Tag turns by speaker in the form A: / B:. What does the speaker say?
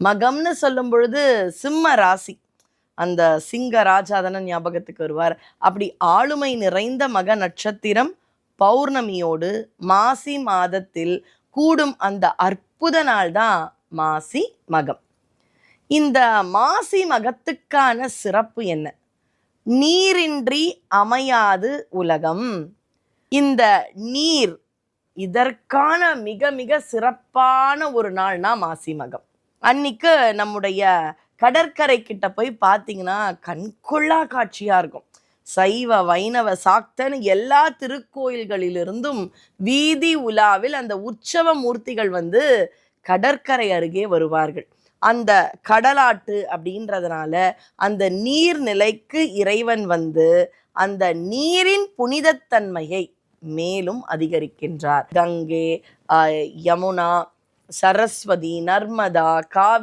A: மகம்னு சொல்லும் பொழுது சிம்ம ராசி. அந்த சிங்க ராஜாதன ஞாபகத்துக்கு வருவார். அப்படி ஆளுமை நிறைந்த மக நட்சத்திரம் பௌர்ணமியோடு மாசி மாதத்தில் கூடும் அந்த அற்புத நாள் தான் மாசி மகம். இந்த மாசி மகத்துக்கான சிறப்பு என்ன? நீரின்றி அமையாது உலகம். இந்த நீர் இதற்கான மிக மிக சிறப்பான ஒரு நாள்னா மாசி மகம். அன்னைக்கு நம்முடைய கடற்கரை கிட்ட போய் பார்த்தீங்கன்னா கண்கொள்ளா காட்சியாக இருக்கும். சைவ வைணவ சாக்தன் எல்லா திருக்கோயில்களிலிருந்தும் வீதி உலாவில் அந்த உற்சவ மூர்த்திகள் வந்து கடற்கரை அருகே வருவார்கள். அந்த கடலாட்டு அப்படின்றதுனால அந்த நீர்நிலைக்கு இறைவன் வந்து அந்த நீரின் புனிதத்தன்மையை மேலும் அதிகரிக்கின்றார். கங்கை யமுனா சரஸ்வதி நர்மதா காவி